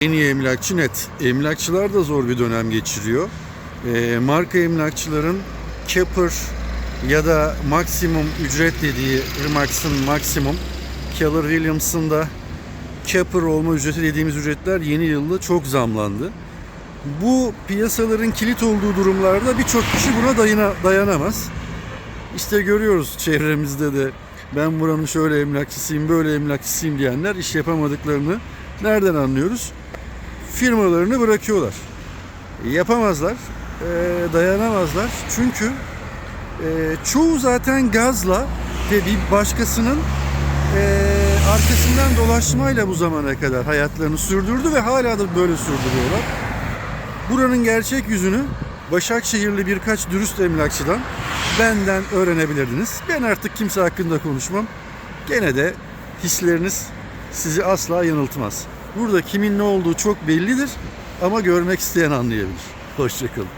En iyi emlakçı net. Emlakçılar da zor bir dönem geçiriyor. Ee, marka emlakçıların Capper ya da maksimum ücret dediği Remax'ın maksimum, Keller Williams'ın da Capper olma ücreti dediğimiz ücretler yeni yılda çok zamlandı. Bu piyasaların kilit olduğu durumlarda birçok kişi buna dayana, dayanamaz. İşte görüyoruz çevremizde de ben buranın şöyle emlakçısıyım, böyle emlakçısıyım diyenler iş yapamadıklarını nereden anlıyoruz? Firmalarını bırakıyorlar. Yapamazlar, eee, dayanamazlar. Çünkü eee, çoğu zaten gazla ve bir başkasının eee, arkasından dolaşmayla bu zamana kadar hayatlarını sürdürdü ve hala da böyle sürdürüyorlar. Buranın gerçek yüzünü Başakşehirli birkaç dürüst emlakçıdan benden öğrenebilirdiniz. Ben artık kimse hakkında konuşmam. Gene de hisleriniz sizi asla yanıltmaz. Burada kimin ne olduğu çok bellidir ama görmek isteyen anlayabilir. Hoşçakalın.